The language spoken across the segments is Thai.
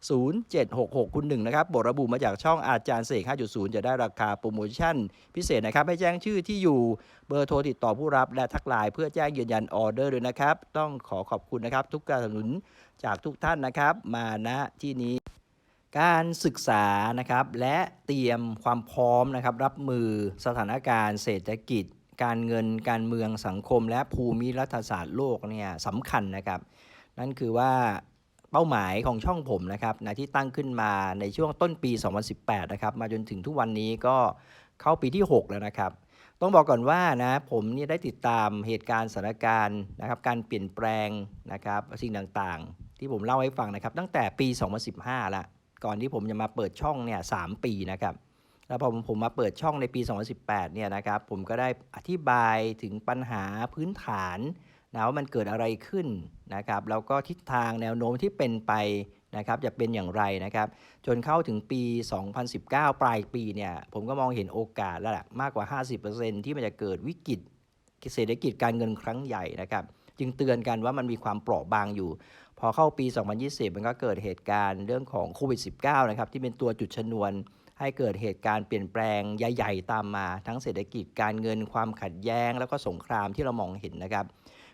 0766 คุณหนึ่งนะครับบทระบุมาจากช่องอาจารย์เสก 5.0 จะได้ราคาโปรโมชั่น พิเศษนะครับ ให้แจ้งชื่อที่อยู่เบอร์โทรติดต่อผู้รับและทักไลน์เพื่อแจ้งยืนยันออเดอร์ด้วยนะครับ ต้องขอขอบคุณนะครับ ทุกการสนับสนุนจากทุกท่านนะครับ มาณที่นี้ การศึกษานะครับ และเตรียมความพร้อมนะครับ รับมือสถานการณ์เศรษฐกิจ การเงินการเมืองสังคม และภูมิรัฐศาสตร์โลกเนี่ยสำคัญนะครับ นั่นคือว่า เป้าหมายของช่องผมนะครับนะที่ตั้งขึ้นมาในช่วงต้นปี 2018 นะครับ มาจนถึงทุกวันนี้ก็เข้าปีที่ 6 แล้วนะครับ ต้องบอกก่อนว่านะผมเนี่ยได้ติดตามเหตุการณ์สถานการณ์นะครับ การเปลี่ยนแปลงนะครับสิ่งต่างๆ ที่ผมเล่าให้ฟังนะครับ ตั้งแต่ปี 2015 ละก่อนที่ผมจะมาเปิดช่องเนี่ยสปีนะครับแล้วพอผมผมมาเปิดช่องในปี 2018 เนี่ยนะครับ ผมก็ได้อธิบายถึงปัญหาพื้นฐาน นะว่ามันเกิดอะไรขึ้นนะครับแล้วก็ทิศทางแนวโน้มที่เป็นไปนะครับจะเป็นอย่างไรนะครับ จนเข้าถึงปี 2019 ปลายปีเนี่ยผมก็มองเห็นโอกาสแล้วแหละมากกว่า 50%ที่มันจะเกิดวิกฤตเศรษฐกิจการเงินครั้งใหญ่นะครับ จึงเตือนกันว่ามันมีความเปราะบางอยู่ พอเข้าปี 2020 มันก็เกิดเหตุการณ์เรื่องของโควิด -19 นะครับที่เป็นตัวจุดชนวน ให้เกิดเหตุการณ์เปลี่ยนแปลงใหญ่ ๆ ตามมา ทั้งเศรษฐกิจการเงินความขัดแย้ง แล้วก็สงครามที่เรามองเห็นนะครับ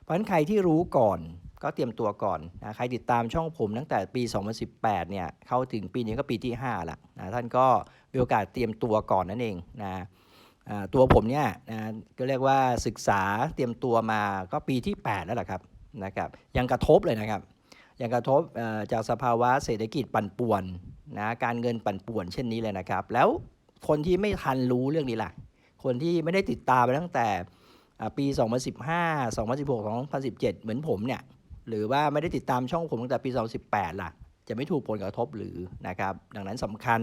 เพราะฉะนั้นใครที่รู้ก่อนก็เตรียมตัวก่อนนะใครติดตามช่องผมตั้งแต่ปี 2018 เนี่ยเข้าถึงปีนี้ก็ปีที่5ละนะท่านก็มีโอกาสเตรียมตัวก่อนนั่นเองนะตัวผมเนี่ยนะก็เรียกว่าศึกษาเตรียมตัวมาก็ปีที่ 8 แล้วล่ะครับนะครับยังกระทบเลยนะครับ ยังกระทบจากสภาวะเศรษฐกิจปั่นป่วนนะการเงินปั่นป่วนเช่นนี้เลยนะครับ แล้วคนที่ไม่ทันรู้เรื่องนี้ล่ะ คนที่ไม่ได้ติดตามมาตั้งแต่ ปี 2015 2016 2017 เหมือนผมเนี่ย หรือว่าไม่ได้ติดตามช่องผมตั้งแต่ปี 2018 ล่ะ จะไม่ถูกผลกระทบหรือนะครับ ดังนั้นสำคัญ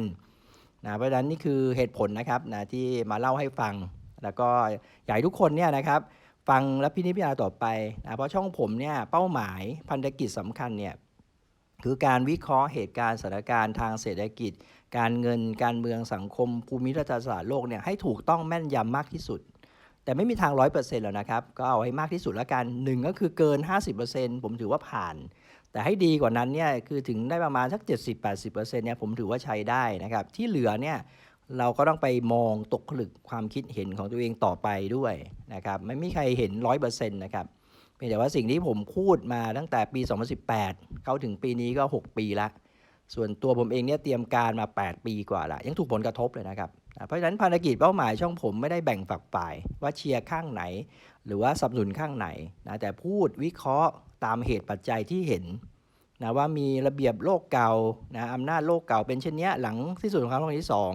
นะเพราะฉะนั้นนี่คือเหตุผลนะครับนะที่มาเล่าให้ฟัง แล้วก็อยากให้ทุกคนเนี่ยนะครับฟังและพินิจพิจารณาต่อไปนะเพราะช่องผมเนี่ยเป้าหมายพันธกิจสำคัญเนี่ยคือการวิเคราะห์เหตุการณ์สถานการณ์ทางเศรษฐกิจ การเงินการเมืองสังคมภูมิรัฐศาสตร์โลกเนี่ยให้ถูกต้องแม่นยำมากที่สุด แต่ไม่มีทางร้อยเปอร์เซ็นต์แล้วนะครับ ก็เอาให้มากที่สุดแล้วกันหนึ่งก็คือเกิน 50%ผมถือว่าผ่าน แต่ให้ดีกว่านั้นเนี่ยคือถึงได้ประมาณสัก 70-80%เนี่ยผมถือว่าใช้ได้นะครับ ที่เหลือเนี่ยเราก็ต้องไปมองตกผลึกความคิดเห็นของตัวเองต่อไปด้วยนะครับไม่มีใครเห็น 100%นะครับเพียงแต่ว่าสิ่งที่ผมพูดมาตั้งแต่ปี 2018 เข้าถึงปีนี้ก็ 6 ปีละ ส่วนตัวผมเองเนี่ยเตรียมการมา 8 ปีกว่าละยังถูกผลกระทบเลยนะครับ นะเพราะฉะนั้นภารกิจเป้าหมายช่องผมไม่ได้แบ่งฝักฝ่ายว่าเชียร์ข้างไหน หรือว่าสนับสนุนข้างไหนนะแต่พูดวิเคราะห์ตามเหตุปัจจัยที่เห็นนะว่ามีระเบียบโลกเก่านะอำนาจโลกเก่าเป็นเช่นนี้หลังที่สุดของครั้งโลกที่สอง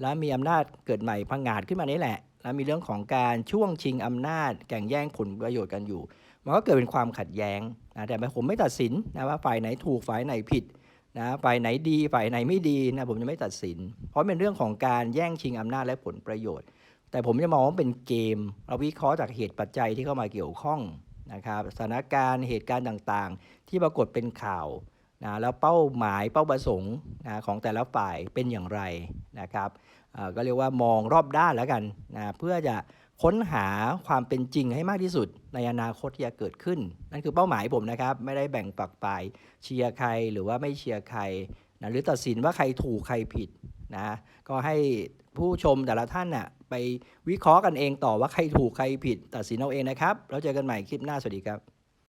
แล้วมีอำนาจเกิดใหม่พังงาดขึ้นมานี่แหละแล้วมีเรื่องของการช่วงชิงอำนาจแข่งแย่งผลประโยชน์กันอยู่ มันก็เกิดเป็นความขัดแย้งนะแต่ผมไม่ตัดสินนะว่าฝ่ายไหนถูกฝ่ายไหนผิด นะฝ่ายไหนดีฝ่ายไหนไม่ดีนะผมจะไม่ตัดสิน เพราะเป็นเรื่องของการแย่งชิงอำนาจและผลประโยชน์ แต่ผมจะมองว่าเป็นเกม เราวิเคราะห์จากเหตุปัจจัยที่เข้ามาเกี่ยวข้องนะครับสถานการณ์เหตุการณ์ต่างๆ ที่ปรากฏเป็นข่าวนะแล้วเป้าหมายเป้าประสงค์นะของแต่ละฝ่ายเป็นอย่างไรนะครับก็เรียกว่ามองรอบด้านแล้วกันนะเพื่อจะ ค้นหาความเป็นจริงให้มากที่สุด ในอนาคตที่จะเกิดขึ้น นั่นคือเป้าหมายผมนะครับ ไม่ได้แบ่งปักปายเชียร์ใครหรือว่าไม่เชียร์ใครนะหรือตัดสินว่าใครถูกใครผิดนะก็ให้ผู้ชมแต่ละท่านน่ะไปวิเคราะห์กันเองต่อว่าใครถูกใครผิด ตัดสินเอาเองนะครับ แล้วเจอกันใหม่คลิปหน้าสวัสดีครับ